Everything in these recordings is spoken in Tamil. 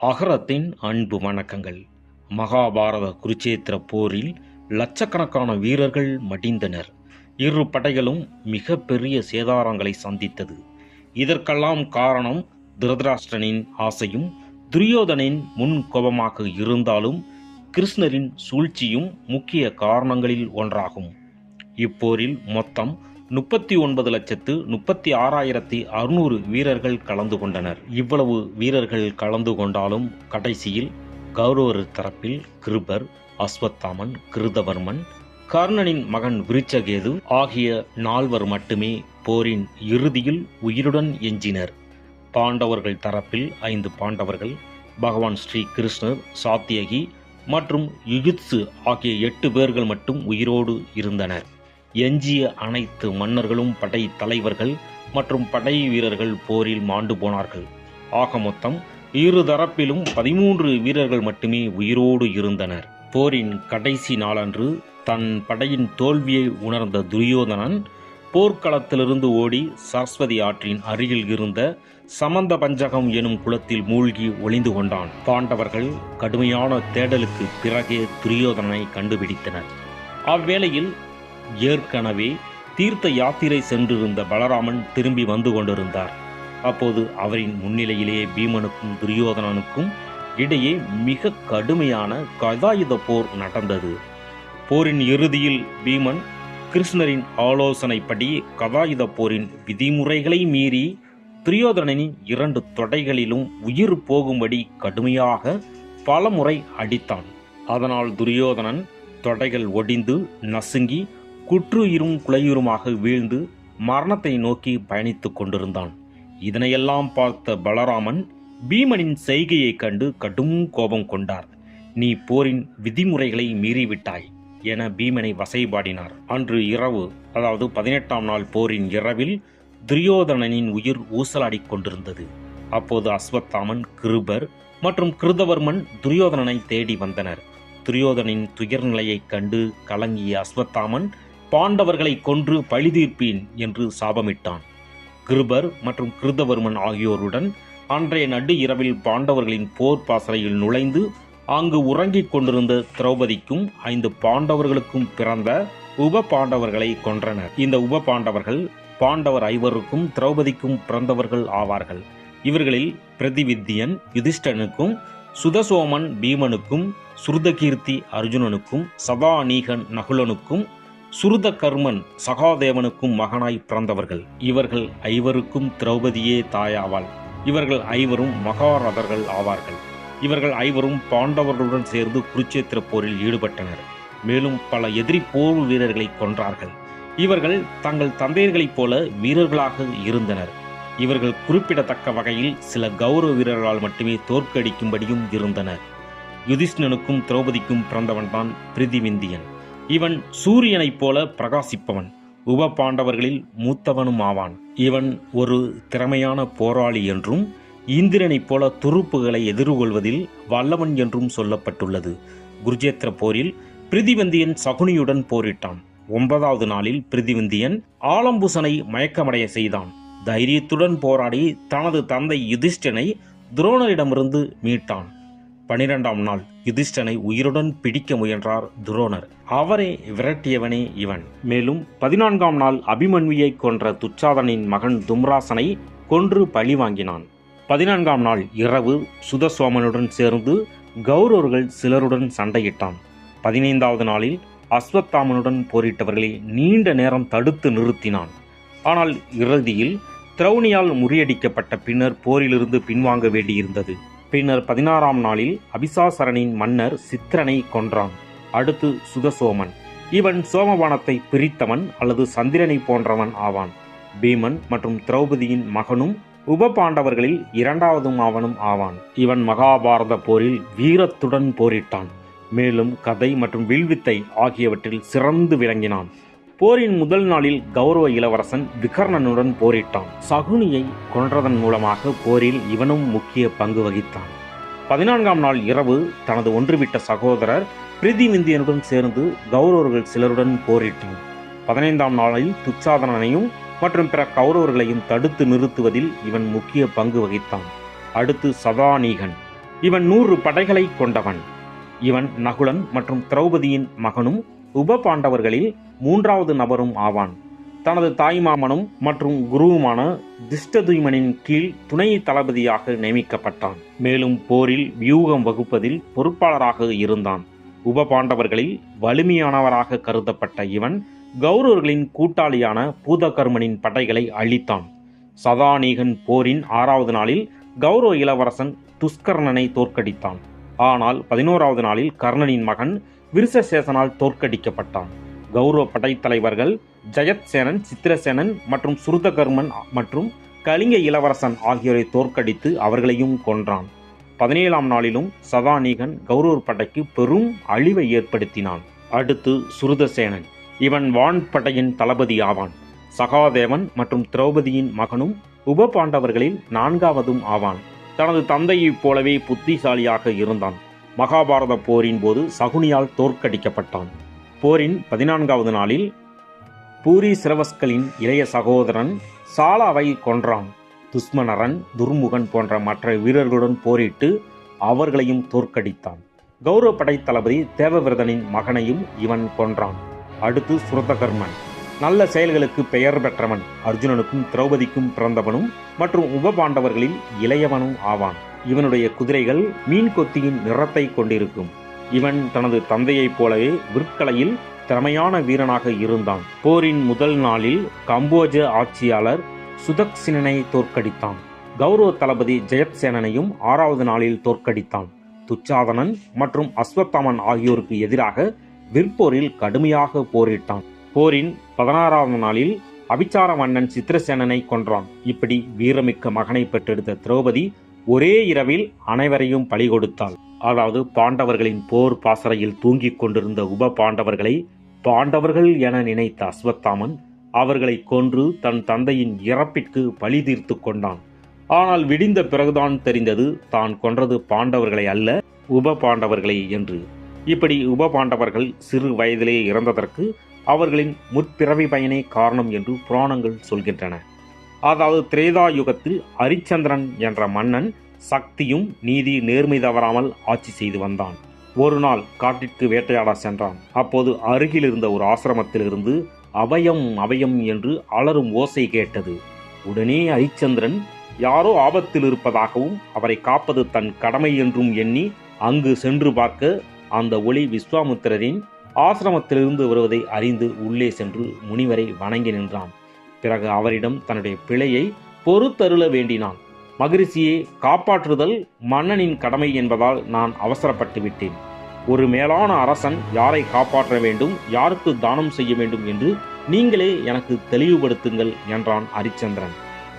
அகரத்தின் அன்பு வணக்கங்கள். மகாபாரத குருச்சேத்திர போரில் லட்சக்கணக்கான வீரர்கள் மடிந்தனர். இரு படைகளும் மிகப்பெரிய சேதாரங்களை சந்தித்தது. இதற்கெல்லாம் காரணம் திருதராஷ்டிரனின் ஆசையும் துரியோதனின் முன் கோபமாக இருந்தாலும் கிருஷ்ணரின் சூழ்ச்சியும் முக்கிய காரணங்களில் ஒன்றாகும். இப்போரில் மொத்தம் முப்பத்தி ஒன்பது லட்சத்து முப்பத்தி ஆறாயிரத்தி அறுநூறு வீரர்கள் கலந்து கொண்டனர். இவ்வளவு வீரர்கள் கலந்து கொண்டாலும் கடைசியில் கௌரவர் தரப்பில் கிருபர் அஸ்வத்தாமன் கிருதவர்மன் கர்ணனின் மகன் விருச்சகேது ஆகிய நால்வர் மட்டுமே போரின் இறுதியில் உயிருடன் எஞ்சினர். பாண்டவர்கள் தரப்பில் ஐந்து பாண்டவர்கள் பகவான் ஸ்ரீ கிருஷ்ணர் சாத்தியகி மற்றும் யுகித்சு ஆகிய எட்டு பேர்கள் மட்டும் உயிரோடு இருந்தனர். எஞ்சிய அனைத்து மன்னர்களும் படை தலைவர்கள் மற்றும் படை வீரர்கள் போரில் மாண்டு போனார்கள். ஆக மொத்தம் இரு தரப்பிலும் பதிமூன்று வீரர்கள் மட்டுமே உயிரோடு இருந்தனர். போரின் கடைசி நாளன்று தன் படையின் தோல்வியை உணர்ந்த துரியோதனன் போர்க்களத்திலிருந்து ஓடி சரஸ்வதி ஆற்றின் அருகில் இருந்த சமந்த பஞ்சகம் எனும் குளத்தில் மூழ்கி ஒளிந்து கொண்டான். பாண்டவர்கள் கடுமையான தேடலுக்கு பிறகே துரியோதனனை கண்டுபிடித்தனர். அவ்வேளையில் ஏற்கனவே தீர்த்த யாத்திரை சென்றிருந்த பலராமன் திரும்பி வந்து கொண்டிருந்தார். அப்போது அவரின் முன்னிலையிலேயே பீமனுக்கும் துரியோதனனுக்கும் இடையே மிக கடுமையான கதாயுத போர் நடந்தது. போரின் இறுதியில் பீமன் கிருஷ்ணரின் ஆலோசனைப்படி கதாயுத போரின் விதிமுறைகளை மீறி துரியோதனனின் இரண்டு தொடைகளிலும் உயிர் போகும்படி கடுமையாக பலமுறை அடித்தான். அதனால் துரியோதனன் தொடைகள் ஒடிந்து நசுங்கி குற்றுயிரும் குலையுருமாக வீழ்ந்து மரணத்தை நோக்கி பயணித்துக் கொண்டிருந்தான். இதனையெல்லாம் பார்த்த பலராமன் பீமனின் செய்கையைக் கண்டு கடும் கோபம் கொண்டார். நீ போரின் விதிமுறைகளை மீறிவிட்டாய் என பீமனை வசைபாடினார். அன்று இரவு அதாவது பதினெட்டாம் நாள் போரின் இரவில் துரியோதனனின் உயிர் ஊசலாடிக் கொண்டிருந்தது. அப்போது அஸ்வத்தாமன் கிருபர் மற்றும் கிருதவர்மன் துரியோதனனை தேடி வந்தனர். துரியோதனின் துயர்நிலையைக் கண்டு கலங்கிய அஸ்வத்தாமன் பாண்டவர்களை கொன்று பழிதீர்ப்பேன் என்று சாபமிட்டான். கிருபர் மற்றும் கிருதவர்மன் ஆகியோருடன் அன்றைய நடு இரவில் பாண்டவர்களின் போர் பாசறையில் நுழைந்து அங்கு உறங்கிக் கொண்டிருந்த திரௌபதிக்கும் ஐந்து பாண்டவர்களுக்கும் பிறந்த உப பாண்டவர்களை கொன்றனர். இந்த உப பாண்டவர்கள் பாண்டவர் ஐவருக்கும் திரௌபதிக்கும் பிறந்தவர்கள் ஆவார்கள். இவர்களில் பிரதிவித்தியன் யுதிஷ்டனுக்கும் சுதசோமன் பீமனுக்கும் சுருதகீர்த்தி அர்ஜுனனுக்கும் சதாநீகன் நகுலனுக்கும் சுருத கர்மன் சகாதேவனுக்கும் மகனாய் பிறந்தவர்கள். இவர்கள் ஐவருக்கும் திரௌபதியே தாயாவாள். இவர்கள் ஐவரும் மகாரதர்கள் ஆவார்கள். இவர்கள் ஐவரும் பாண்டவர்களுடன் சேர்ந்து குருச்சேத்திர போரில் ஈடுபட்டனர். மேலும் பல எதிரி போர் வீரர்களை கொன்றார்கள். இவர்கள் தங்கள் தந்தையர்களைப் போல வீரர்களாக இருந்தனர். இவர்கள் குறிப்பிடத்தக்க வகையில் சில கௌரவ வீரர்களால் மட்டுமே தோற்கடிக்கும்படியும் இருந்தனர். யுதிஷ்ணனுக்கும் திரௌபதிக்கும் பிறந்தவன்தான் பிரிதிவிந்தியன். இவன் சூரியனைப் போல பிரகாசிப்பவன். உப பாண்டவர்களில் மூத்தவனும் ஆவான் இவன் ஒரு திறமையான போராளி என்றும் இந்திரனைப் போல துருப்புகளை எதிர்கொள்வதில் வல்லவன் என்றும் சொல்லப்பட்டுள்ளது. குருஜேத்திர போரில் பிரிதிவந்தியன் சகுனியுடன் போரிட்டான். ஒன்பதாவது நாளில் பிரிதிவந்தியன் ஆலம்புசனை மயக்கமடைய செய்தான். தைரியத்துடன் போராடி தனது தந்தை யுதிஷ்டனை துரோணரிடமிருந்து மீட்டான். பனிரெண்டாம் நாள் யுதிஷ்டனை உயிருடன் பிடிக்க முயன்றார் துரோணர். அவரை விரட்டியவனே இவன். மேலும் பதினான்காம் நாள் அபிமன்வியை கொன்ற துச்சாதனின் மகன் தும்ராசனை கொன்று பழி வாங்கினான். பதினான்காம் நாள் இரவு சுதசோமனுடன் சேர்ந்து கௌரவர்கள் சிலருடன் சண்டையிட்டான். பதினைந்தாவது நாளில் அஸ்வத்தாமனுடன் போரிட்டவர்களை நீண்ட நேரம் தடுத்து நிறுத்தினான். ஆனால் இறுதியில் திரௌணியால் முறியடிக்கப்பட்ட பின்னர் போரிலிருந்து பின்வாங்க வேண்டியிருந்தது. பின்னர் பதினாறாம் நாளில் அபிசாசரனின் மன்னர் சித்திரனை கொன்றான். அடுத்து சுதசோமன் இவன் சோமவானத்தை பிரித்தவன் அல்லது சந்திரனை போன்றவன் ஆவான். பீமன் மற்றும் திரௌபதியின் மகனும் உப பாண்டவர்களில் இரண்டாவதும் அவனும் ஆவான். இவன் மகாபாரத போரில் வீரத்துடன் போரிட்டான். மேலும் கதை மற்றும் வில்வித்தை ஆகியவற்றில் சிறந்து விளங்கினான். போரின் முதல் நாளில் கௌரவ இளவரசன் விகர்ணனுடன் போரிட்டான். சகுனியை கொன்றதன் மூலமாக போரில் இவனும் முக்கிய பங்கு வகித்தான். பதினான்காம் நாள் இரவு தனது ஒன்றுவிட்ட சகோதரர் பிரிதிவிந்தியனுடன் சேர்ந்து கௌரவர்கள் சிலருடன் போரிட்டான். பதினைந்தாம் நாளில் துச்சாதனனையும் மற்றும் பிற கௌரவர்களையும் தடுத்து நிறுத்துவதில் இவன் முக்கிய பங்கு வகித்தான். அடுத்து சதானீகன் இவன் நூறு படைகளை கொண்டவன். இவன் நகுலன் மற்றும் திரௌபதியின் மகனும் உப பாண்டவர்களில் மூன்றாவது நபரும் ஆவான். தனது தாய்மாமனும் மற்றும் குருவுமான திஷ்டதுய்மனின் கீழ் துணை தளபதியாக நியமிக்கப்பட்டான். மேலும் போரில் வியூகம் வகுப்பதில் பொறுப்பாளராக இருந்தான். உப பாண்டவர்களில் வலிமையானவராக கருதப்பட்ட இவன் கௌரவர்களின் கூட்டாளியான பூதகர்மனின் படைகளை அழித்தான். சதானீகன் போரின் ஆறாவது நாளில் கௌரவ இளவரசன் துஷ்கர்ணனை தோற்கடித்தான். ஆனால் பதினோராவது நாளில் கர்ணனின் மகன் விருசசேசனால் தோற்கடிக்கப்பட்டான். கௌரவ படைத்தலைவர்கள் ஜெயத்சேனன் சித்திரசேனன் மற்றும் சுருதகர்மன் மற்றும் கலிங்க இளவரசன் ஆகியோரை தோற்கடித்து அவர்களையும் கொன்றான். பதினேழாம் நாளிலும் சதாநீகன் கௌரவர் படைக்கு பெரும் அழிவை ஏற்படுத்தினான். அடுத்து சுருதசேனன். இவன் வான்படையின் தளபதி ஆவான். சகாதேவன் மற்றும் திரௌபதியின் மகனும் உப பாண்டவர்களில் நான்காவதும் ஆவான். தனது தந்தையைப் போலவே புத்திசாலியாக இருந்தான். மகாபாரத போரின் போது சகுனியால் தோற்கடிக்கப்பட்டான். போரின் பதினான்காவது நாளில் பூரி சிரவஸ்கலின் இளைய சகோதரன் சாலாவை கொன்றான். துஷ்மனரன் துர்முகன் போன்ற மற்ற வீரர்களுடன் போரிட்டு அவர்களையும் தோற்கடித்தான். கௌரவ படை தளபதி தேவவிரதனின் மகனையும் இவன் கொன்றான். அடுத்து சுரதகர்மன். நல்ல செயல்களுக்கு பெயர் பெற்றவன். அர்ஜுனனுக்கும் திரௌபதிக்கும் பிறந்தவனும் மற்றும் உபபாண்டவர்களில் இளையவனும் ஆவான். இவனுடைய குதிரைகள் மீன் கொத்தியின் நிறத்தை கொண்டிருக்கும். இவன் தனது தந்தையைப் போலவே விற்கலையில் திறமையான வீரனாக இருந்தான். போரின் முதல் நாளில் கம்போஜ ஆட்சியாளர் சுதக்சினனை தோற்கடித்தான். கௌரவ தளபதி ஜெயத்சேனனையும் ஆறாவது நாளில் தோற்கடித்தான். துச்சாதனன் மற்றும் அஸ்வத்தாமன் ஆகியோருக்கு எதிராக விற்போரில் கடுமையாக போரிட்டான். போரின் பதினாறாவது நாளில் அபிச்சார மன்னன் சித்திரசேனனை கொன்றான். இப்படி வீரமிக்க மகனை பெற்றெடுத்த திரௌபதி ஒரே இரவில் அனைவரையும் பலி கொடுத்தாள். அதாவது பாண்டவர்களின் போர் பாசறையில் தூங்கிக் கொண்டிருந்த உப பாண்டவர்களை பாண்டவர்கள் என நினைத்த அஸ்வத்தாமன் அவர்களை கொன்று தன் தந்தையின் இறப்பிற்கு பழி தீர்த்து கொண்டான். ஆனால் விடிந்த பிறகுதான் தெரிந்தது தான் கொன்றது பாண்டவர்களை அல்ல உப பாண்டவர்களை என்று. இப்படி உப பாண்டவர்கள் சிறு வயதிலே இறந்ததற்கு அவர்களின் முற்பிறவி பயனே காரணம் என்று புராணங்கள் சொல்கின்றன. அதாவது திரேதா யுகத்தில் ஹரிச்சந்திரன் என்ற மன்னன் சக்தியும் நீதி நேர்மை தவறாமல் ஆட்சி செய்து வந்தான். ஒரு நாள் காட்டிற்கு வேட்டையாட சென்றான். அப்போது அருகில் இருந்த ஒரு ஆசிரமத்திலிருந்து அபயம் அபயம் என்று அலறும் ஓசை கேட்டது. உடனே ஹரிச்சந்திரன் யாரோ ஆபத்தில் இருப்பதாகவும் அவரை காப்பது தன் கடமை என்றும் எண்ணி அங்கு சென்று பார்க்க அந்த ஒளி விஸ்வாமுத்திரரின் ஆசிரமத்திலிருந்து வருவதை அறிந்து உள்ளே சென்று முனிவரை வணங்கி நின்றான். பிறகு அவரிடம் தன்னுடைய பிழையை பொறுத்தருள வேண்டினான். மகிழ்ச்சியை காப்பாற்றுதல் மன்னனின் கடமை என்பதால் நான் அவசரப்பட்டு விட்டேன். ஒரு மேலான அரசன் யாரை காப்பாற்ற வேண்டும் யாருக்கு தானம் செய்ய வேண்டும் என்று நீங்களே எனக்கு தெளிவுபடுத்துங்கள் என்றான் ஹரிச்சந்திரன்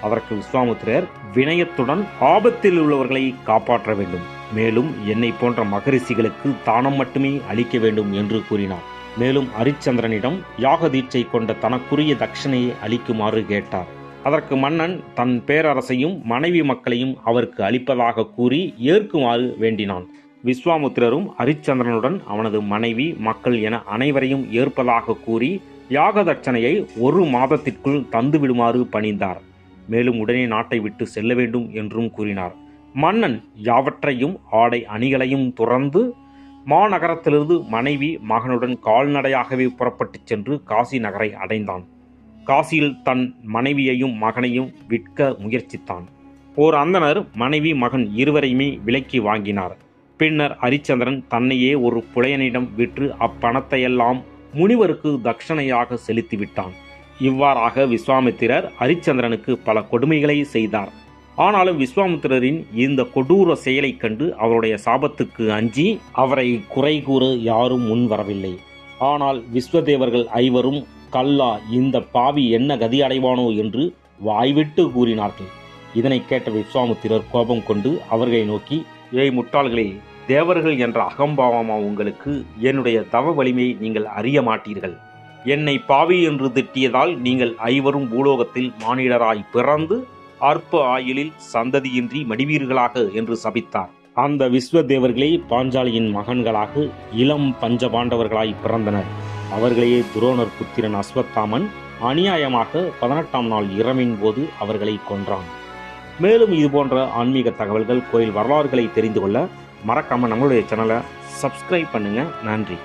அதற்கு விஸ்வாமுத்திரர் வினயத்துடன் ஆபத்தில் உள்ளவர்களை காப்பாற்ற வேண்டும். மேலும் என்னை போன்ற மகரிஷிகளுக்கு தானம் மட்டுமே அளிக்க வேண்டும் என்று கூறினார். மேலும் ஹரிச்சந்திரனிடம் யாக தீட்சை கொண்ட தனக்குரிய தட்சணையை அளிக்குமாறு கேட்டார். அதற்கு மன்னன் தன் பேரரசையும் மனைவி மக்களையும் அவருக்கு அளிப்பதாக கூறி ஏற்குமாறு வேண்டினான். விஸ்வாமுத்திரரும் ஹரிச்சந்திரனுடன் அவனது மனைவி மக்கள் என அனைவரையும் ஏற்பதாக கூறி யாக தட்சணையை ஒரு மாதத்திற்குள் தந்துவிடுமாறு பணிந்தார். மேலும் உடனே நாட்டை விட்டு செல்ல வேண்டும் என்றும் கூறினார். மன்னன் யாவற்றையும் ஆடை அணிகளையும் துறந்து மாநகரத்திலிருந்து மனைவி மகனுடன் கால்நடையாகவே புறப்பட்டுச் சென்று காசி நகரை அடைந்தான். காசியில் தன் மனைவியையும் மகனையும் விற்க முயற்சித்தான். ஓர் அந்தனர் மனைவி மகன் இருவரையுமே விலைக்கு வாங்கினார். பின்னர் ஹரிச்சந்திரன் தன்னையே ஒரு புலையனிடம் விற்று அப்பணத்தையெல்லாம் முனிவருக்கு தட்சணையாக செலுத்திவிட்டான். இவ்வாறாக விஸ்வாமித்திரர் ஹரிச்சந்திரனுக்கு பல கொடுமைகளை செய்தார். ஆனாலும் விஸ்வாமித்திரரின் இந்த கொடூர செயலைக் கண்டு அவருடைய சாபத்துக்கு அஞ்சி அவரை குறை கூற யாரும் முன் வரவில்லை. ஆனால் விஸ்வதேவர்கள் ஐவரும் கல்லா இந்த பாவி என்ன கதி அடைவானோ? என்று வாய்விட்டு கூறினார்கள். இதனை கேட்ட விஸ்வாமுத்திரர் கோபம் கொண்டு அவர்களை நோக்கி ஏய் முட்டாள்களே தேவர்கள் என்ற அகம்பாவமா உங்களுக்கு? என்னுடைய தவ வலிமையை நீங்கள் அறிய மாட்டீர்கள். என்னை பாவி என்று திட்டியதால் நீங்கள் ஐவரும் பூலோகத்தில் மானிடராய் பிறந்து அற்ப ஆயுளில் சந்ததியின்றி மடிவீர்களாக என்று சபித்தார். அந்த விஸ்வதேவர்களே பாஞ்சாலியின் மகன்களாக இளம் பஞ்ச பாண்டவர்களாய் பிறந்தனர். அவர்களையே துரோணர் புத்திரன் அஸ்வத்தாமன் அநியாயமாக பதினெட்டாம் நாள் இரவின் போது அவர்களை கொன்றான். மேலும் இது போன்ற ஆன்மீக தகவல்கள் கோயில் வரலாறுகளை தெரிந்து கொள்ள மறக்காமல் நம்மளுடைய சேனலை சப்ஸ்கிரைப் பண்ணுங்கள் நன்றி.